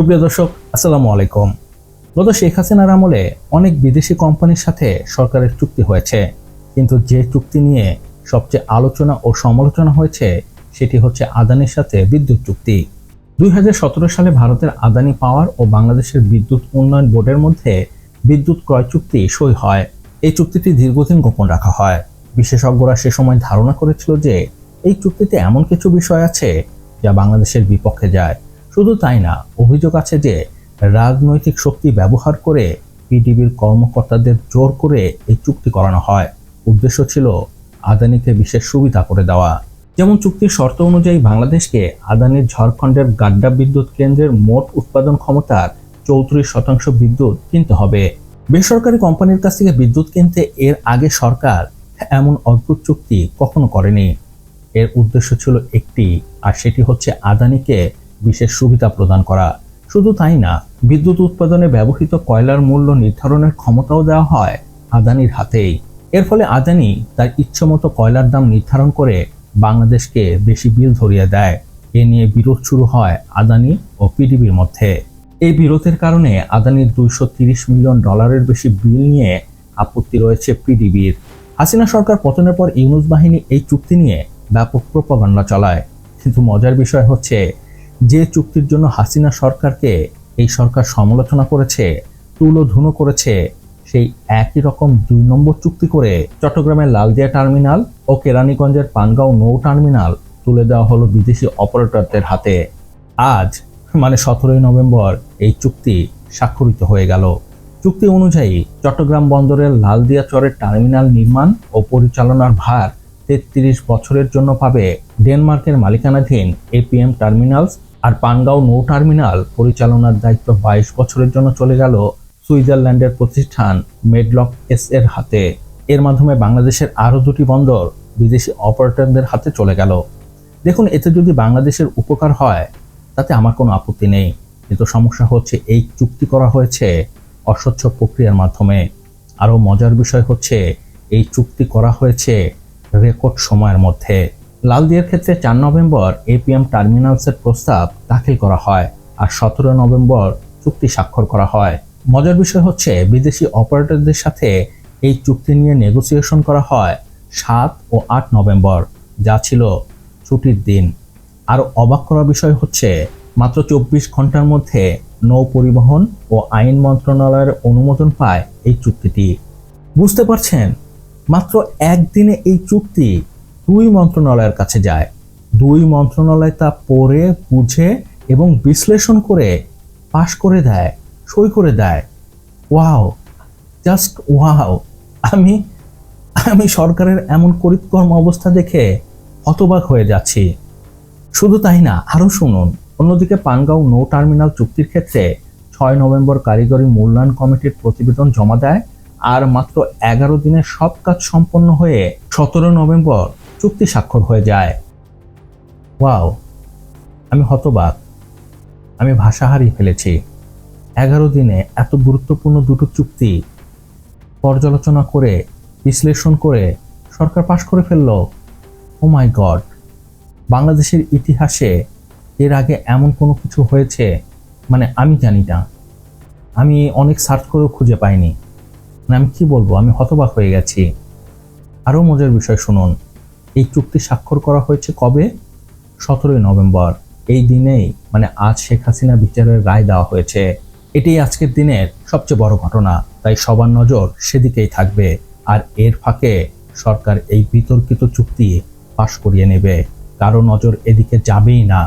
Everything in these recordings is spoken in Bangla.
সুপ্রিয় দর্শক, আসসালামু আলাইকুম। গত শেখ হাসিনার আমলে অনেক বিদেশি কোম্পানির সাথে সরকারের চুক্তি হয়েছে। কিন্তু যে চুক্তি নিয়ে সবচেয়ে আলোচনা ও সমালোচনা হয়েছে সেটি হচ্ছে আদানির সাথে বিদ্যুৎ চুক্তি। দুই হাজার সতেরো সালে ভারতের আদানি পাওয়ার ও বাংলাদেশের বিদ্যুৎ উন্নয়ন বোর্ডের মধ্যে বিদ্যুৎ ক্রয় চুক্তি সই হয়। এই চুক্তিটি দীর্ঘদিন গোপন রাখা হয়। বিশেষজ্ঞরা সে সময় ধারণা করেছিল যে এই চুক্তিতে এমন কিছু বিষয় আছে যা বাংলাদেশের বিপক্ষে যায়। শুধু তাই না, অভিযোগ আছে যে রাজনৈতিক শক্তি ব্যবহার করে পিডিবির কর্মকর্তাদের জোর করে এই চুক্তি করানো হয়। উদ্দেশ্য ছিল আদানিকে বিশেষ সুবিধা করে দেওয়া। যেমন চুক্তির শর্ত অনুযায়ী বাংলাদেশকে আদানির ঝাড়খণ্ডের গাড্ডা বিদ্যুৎ কেন্দ্রের মোট উৎপাদন ক্ষমতার চৌত্রিশ শতাংশ বিদ্যুৎ কিনতে হবে। বেসরকারি কোম্পানির কাছ থেকে বিদ্যুৎ কিনতে এর আগে সরকার এমন অদ্ভুত চুক্তি কখনো করেনি। এর উদ্দেশ্য ছিল একটি, আর সেটি হচ্ছে আদানিকে বিশেষ সুবিধা প্রদান করা। শুধু তাই না, বিদ্যুৎ উৎপাদনে ব্যবহৃত কয়লার মূল্য নির্ধারণের ক্ষমতাও দেওয়া হয় আদানির হাতেই। এর ফলে আদানি তার ইচ্ছামতো কয়লার দাম নির্ধারণ করে বাংলাদেশকে বেশি বিল ধরিয়ে দেয়। এ নিয়ে বিরোধ শুরু হয় আদানি ও পিডিবির মধ্যে। এই বিরোধের কারণে আদানির দুইশো তিরিশ মিলিয়ন ডলারের বেশি বিল নিয়ে আপত্তি রয়েছে পিডিবির। হাসিনা সরকার পতনের পর ইউনুস বাহিনী এই চুক্তি নিয়ে ব্যাপক প্রপাগান্ডা চালায়। কিন্তু মজার বিষয় হচ্ছে যে চুক্তির জন্য হাসিনা সরকারকে এই সরকার সমালোচনা করেছে তুলো তুলোধুনো করেছে, সেই একই রকম দুই নম্বর চুক্তি করে চট্টগ্রামের লালদিয়া টার্মিনাল ও কেরানীগঞ্জের পানগাঁও নৌ টার্মিনাল তুলে দেওয়া হলো বিদেশি অপারেটরদের হাতে। আজ মানে সতেরোই নভেম্বর, এই চুক্তি স্বাক্ষরিত হয়ে গেল। চুক্তি অনুযায়ী চট্টগ্রাম বন্দরের লালদিয়া চরের টার্মিনাল নির্মাণ ও পরিচালনার ভার তেত্রিশ বছরের জন্য পাবে ডেনমার্কের মালিকানাধীন এপিএম টার্মিনালস আর পানগাঁও নৌ টার্মিনাল পরিচালনার দায়িত্ব বাইশ বছরের জন্য চলে গেল সুইজারল্যান্ডের প্রতিষ্ঠান মেডলক এস এর হাতে। এর মাধ্যমে বাংলাদেশের আরও দুটি বন্দর বিদেশি অপারেটরদের হাতে চলে গেল। দেখুন, এতে যদি বাংলাদেশের উপকার হয়, তাতে আমার কোনো আপত্তি নেই। কিন্তু সমস্যা হচ্ছে এই চুক্তি করা হয়েছে অস্বচ্ছ প্রক্রিয়ার মাধ্যমে। আরও মজার বিষয় হচ্ছে, এই চুক্তি করা হয়েছে রেকর্ড সময়ের মধ্যে। লালদিয়ার ক্ষেত্রে চার নভেম্বর এপিএম টার্মিনালসের প্রস্তাব দাখিল করা হয় আর সতেরো নভেম্বর চুক্তি স্বাক্ষর করা হয়। মজার বিষয় হচ্ছে, বিদেশি অপারেটরদের সাথে এই চুক্তি নিয়ে নেগোসিয়েশন করা হয় সাত ও আট নভেম্বর, যা ছিল ছুটির দিন। আরও অবাক করা বিষয় হচ্ছে, মাত্র চব্বিশ ঘণ্টার মধ্যে নৌ পরিবহন ও আইন মন্ত্রণালয়ের অনুমোদন পায় এই চুক্তিটি। বুঝতে পারছেন? মাত্র একদিনে এই চুক্তি দুই মন্ত্রণালয়ের কাছে যায়। দুই মন্ত্রণালয় তা পড়ে, বুঝে এবং বিশ্লেষণ করে পাশ করে দেয়, সই করে দেয়। Wow, just wow. আমি আমি সরকারের এমন করিতকর্ম অবস্থা দেখে হতবাক হয়ে যাচ্ছি। শুধু তাই না, আরও শুনুন, অন্যদিকে পানগাঁও নৌ টার্মিনাল চুক্তির ক্ষেত্রে ছয় নভেম্বর কারিগরি মূল্যায়ন কমিটির প্রতিবেদন জমা দেয়, আর মাত্র এগারো দিনে সব কাজ সম্পন্ন হয়ে সতেরো নভেম্বর চুক্তি স্বাক্ষর হয়ে যায়। ওয়াও, আমি হতবাক। আমি ভাষা হারিয়ে ফেলেছি। এগারো দিনে এত গুরুত্বপূর্ণ দুটো চুক্তি পর্যালোচনা করে, বিশ্লেষণ করে সরকার পাশ করে ফেলল। ও মাই গড, বাংলাদেশের ইতিহাসে এর আগে এমন কোনো কিছু হয়েছে? মানে আমি জানি না। আমি অনেক সার্চ করেও খুঁজে পাইনি। মানে আমি কি বলব? আমি হতবাক হয়ে গেছি। আরও মজার বিষয় শুনুন। এই চুক্তি স্বাক্ষর করা হয়েছে কবে? সতেরোই নভেম্বর। এই দিনেই মানে আজ শেখ হাসিনা বিচারের রায় দেওয়া হয়েছে। এটি আজকের দিনের সবচেয়ে বড় ঘটনা। তাই সবার নজর সেদিকেই থাকবে। আর এর ফাঁকে সরকার এই বিতর্কিত চুক্তি পাশ করিয়ে নেবে। কারও নজর এদিকে যাবেই না।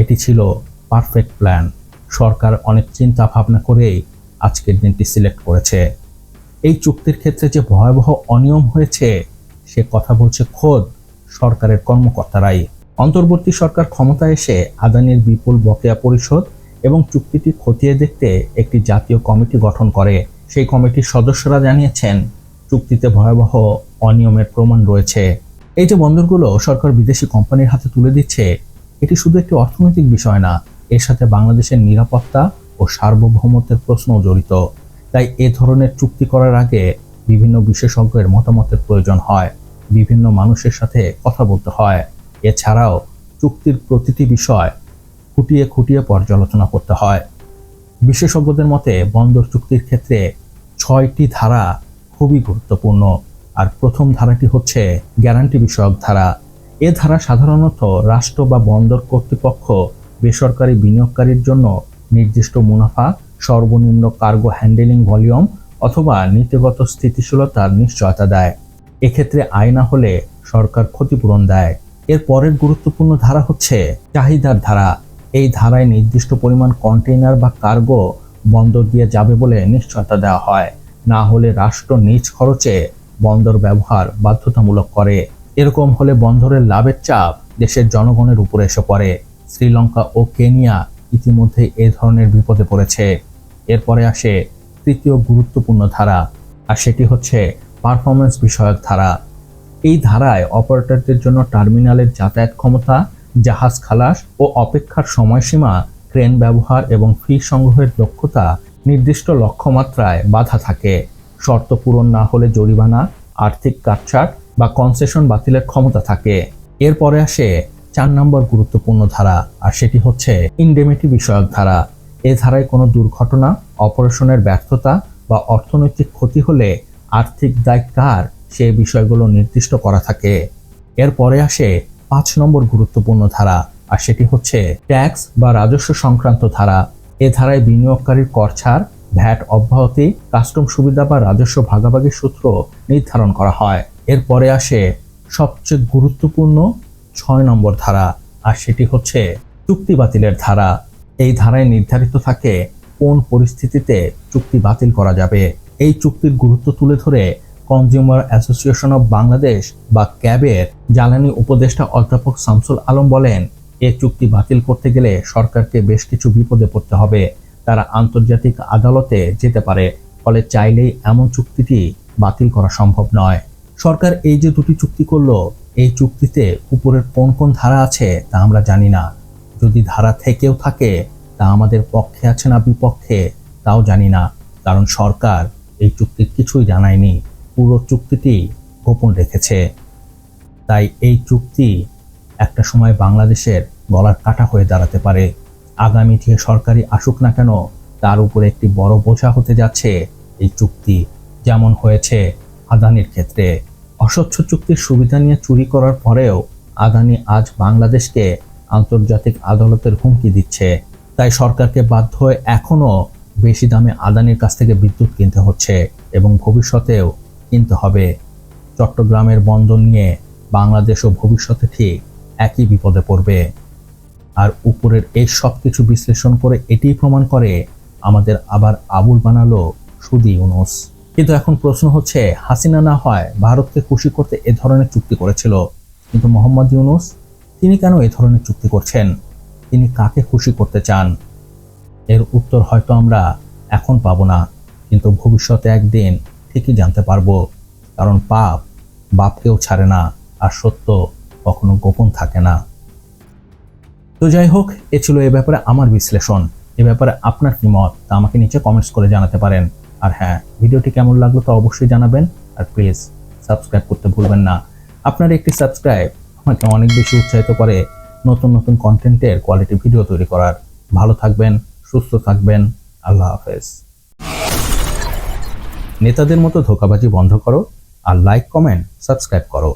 এটি ছিল পারফেক্ট প্ল্যান। সরকার অনেক চিন্তা ভাবনা করেই আজকের দিনটি সিলেক্ট করেছে। এই চুক্তির ক্ষেত্রে যে ভয়াবহ অনিয়ম হয়েছে সে কথা বলছে খোদ সরকারের কর্মকর্তারাই। অন্তর্বর্তী সরকার ক্ষমতায় এসে আদানির বিপুল বকেয়া পরিশোধ এবং চুক্তিটি খতিয়ে দেখতে একটি জাতীয় কমিটি গঠন করে। সেই কমিটির সদস্যরা জানিয়েছেন, চুক্তিতে ভয়াবহ অনিয়মের প্রমাণ রয়েছে। এই যে বন্দরগুলো সরকার বিদেশি কোম্পানির হাতে তুলে দিচ্ছে, এটি শুধু একটি অর্থনৈতিক বিষয় না, এর সাথে বাংলাদেশের নিরাপত্তা ও সার্বভৌমত্বের প্রশ্নও জড়িত। তাই এ ধরনের চুক্তি করার আগে বিভিন্ন বিশেষজ্ঞের মতামতের প্রয়োজন হয়। বিভিন্ন মানুষের সাথে কথা বলতে হয়। এছাড়াও চুক্তির প্রতিটি বিষয় খুঁটিয়ে খুঁটিয়ে পর্যালোচনা করতে হয়। বিশেষজ্ঞদের মতে, বন্দর চুক্তির ক্ষেত্রে ছয়টি ধারা খুবই গুরুত্বপূর্ণ। আর প্রথম ধারাটি হচ্ছে গ্যারান্টি বিষয়ক ধারা। এ ধারা সাধারণত রাষ্ট্র বা বন্দর কর্তৃপক্ষ বেসরকারি বিনিয়োগকারীর জন্য নির্দিষ্ট মুনাফা, সর্বনিম্ন কার্গো হ্যান্ডেলিং ভলিউম অথবা নীতিগত স্থিতিশীলতার নিশ্চয়তা দেয়। এক্ষেত্রে আয় না হলে সরকার ক্ষতিপূরণ দেয়। এর পরের গুরুত্বপূর্ণ ধারা হচ্ছে চাহিদার ধারা। এই ধারায় নির্দিষ্ট পরিমাণ কন্টেইনার বা কার্গো বন্দর দিয়ে যাবে বলে নিশ্চয়তা দেওয়া হয়। না হলে রাষ্ট্র নিজ খরচে বন্দর ব্যবহার বাধ্যতামূলক করে। এরকম হলে বন্দরের লাভের চাপ দেশের জনগণের উপরে এসে পড়ে। শ্রীলঙ্কা ও কেনিয়া ইতিমধ্যে এ ধরনের বিপদে পড়েছে। এরপরে আসে তৃতীয় গুরুত্বপূর্ণ ধারা, আর সেটি হচ্ছে পারফরমেন্স বিষয়ক ধারা। এই ধারায় অপারেটরদের জন্য টার্মিনালের যাতায়াত ক্ষমতা, জাহাজ খালাস ও অপেক্ষার সময়সীমা, ক্রেন ব্যবহার এবং ফি সংগ্রহের দক্ষতা নির্দিষ্ট লক্ষ্যমাত্রায় বাধা থাকে। শর্ত পূরণ না হলে জরিমানা, আর্থিক কাটছাট বা কনসেশন বাতিলের ক্ষমতা থাকে। এরপরে আসে চার নম্বর গুরুত্বপূর্ণ ধারা, আর সেটি হচ্ছে ইন্ডেমিটি বিষয়ক ধারা। এ ধারায় কোনো দুর্ঘটনা অপারেশনের ব্যর্থতা বা অর্থনৈতিক ক্ষতি হলে আর্থিক দায় কার? সে বিষয়গুলো নির্দিষ্ট করা থাকে। এরপরে আসে পাঁচ নম্বর গুরুত্বপূর্ণ ধারা, আর সেটি হচ্ছে ট্যাক্স বা রাজস্ব সংক্রান্ত ধারা। এ ধারায় বিনিয়োগকারীর কর ছাড়, ভ্যাট অব্যাহতি, কাস্টম সুবিধা বা রাজস্ব ভাগাভাগির সূত্র নির্ধারণ করা হয়। এরপরে আসে সবচেয়ে গুরুত্বপূর্ণ ছয় নম্বর ধারা, আর সেটি হচ্ছে চুক্তি বাতিলের ধারা। এই ধারায় নির্ধারিত থাকে কোন পরিস্থিতিতে চুক্তি বাতিল করা যাবে। এই চুক্তির গুরুত্ব তুলে ধরে কনজিউমার অ্যাসোসিয়েশন অব বাংলাদেশ বা ক্যাবের জ্বালানি উপদেষ্টা অধ্যাপক শামসুল আলম বলেন, এ চুক্তি বাতিল করতে গেলে সরকারকে বেশ কিছু বিপদে পড়তে হবে। তারা আন্তর্জাতিক আদালতে যেতে পারে, ফলে চাইলেই এমন চুক্তিটি বাতিল করা সম্ভব নয়। সরকার এই যে দুটি চুক্তি করল, এই চুক্তিতে উপরের কোন কোন ধারা আছে তা আমরা জানি না। যদি ধারা থেকেও থাকে, তা আমাদের পক্ষে আছে না বিপক্ষে, তাও জানি না। কারণ সরকার এই চুক্তির কিছুই জানায়নি। পুরো চুক্তিটি গোপন রেখেছে। তাই এই চুক্তি একটা সময় বাংলাদেশের গলার কাটা হয়ে দাঁড়াতে পারে। আগামী যে সরকারি আসুক না কেন, তার উপরে একটি বড় বোঝা হতে যাচ্ছে এই চুক্তি। যেমন হয়েছে আদানির ক্ষেত্রে। অস্বচ্ছ চুক্তির সুবিধা নিয়ে চুরি করার পরেও আদানি আজ বাংলাদেশকে আন্তর্জাতিক আদালতের হুমকি দিচ্ছে। তাই সরকারকে বাধ্য হয়ে এখনও বেশি দামে আদানির কাছ থেকে বিদ্যুৎ কিনতে হচ্ছে এবং ভবিষ্যতেও কিনতে হবে। চট্টগ্রামের বন্দর নিয়ে বাংলাদেশও ভবিষ্যতে ঠিক একই বিপদে পড়বে। আর উপরের এই সব কিছু বিশ্লেষণ করে এটিই প্রমাণ করে আমাদের আবার আবুল বানালো সুদি ইউনুস। কিন্তু এখন প্রশ্ন হচ্ছে, হাসিনা না হয় ভারতকে খুশি করতে এ ধরনের চুক্তি করেছিল? কিন্তু মোহাম্মদ ইউনুস, তিনি কেন এ ধরনের চুক্তি করছেন? তিনি কাকে খুশি করতে চান? এর উত্তর হয়তো আমরা এখন পাবো না, কিন্তু ভবিষ্যতে একদিন ঠিকই জানতে পারব, কারণ পাপ বাপকেও ছাড়ে না আর সত্য কখনো গোপন থাকে না। তো যাই হোক, এ ছিল এ ব্যাপারে আমার বিশ্লেষণ। এ ব্যাপারে আপনার কি মত? তা আমাকে নিচে কমেন্টস করে জানাতে পারেন। আর হ্যাঁ ভিডিওটি কেমন লাগল তা অবশ্যই জানাবেন। আর প্লিজ সাবস্ক্রাইব করতে ভুলবেন না। আপনার একটি সাবস্ক্রাইব আমাকে অনেক বেশি উৎসাহিত করে নতুন নতুন কন্টেন্টের কোয়ালিটি ভিডিও তৈরি করার। ভালো থাকবেন। সুস্থ থাকবেন। আল্লাহ হাফেজ। নেতাদের মতো ধোকাবাজি বন্ধ করো আর লাইক কমেন্ট সাবস্ক্রাইব করো।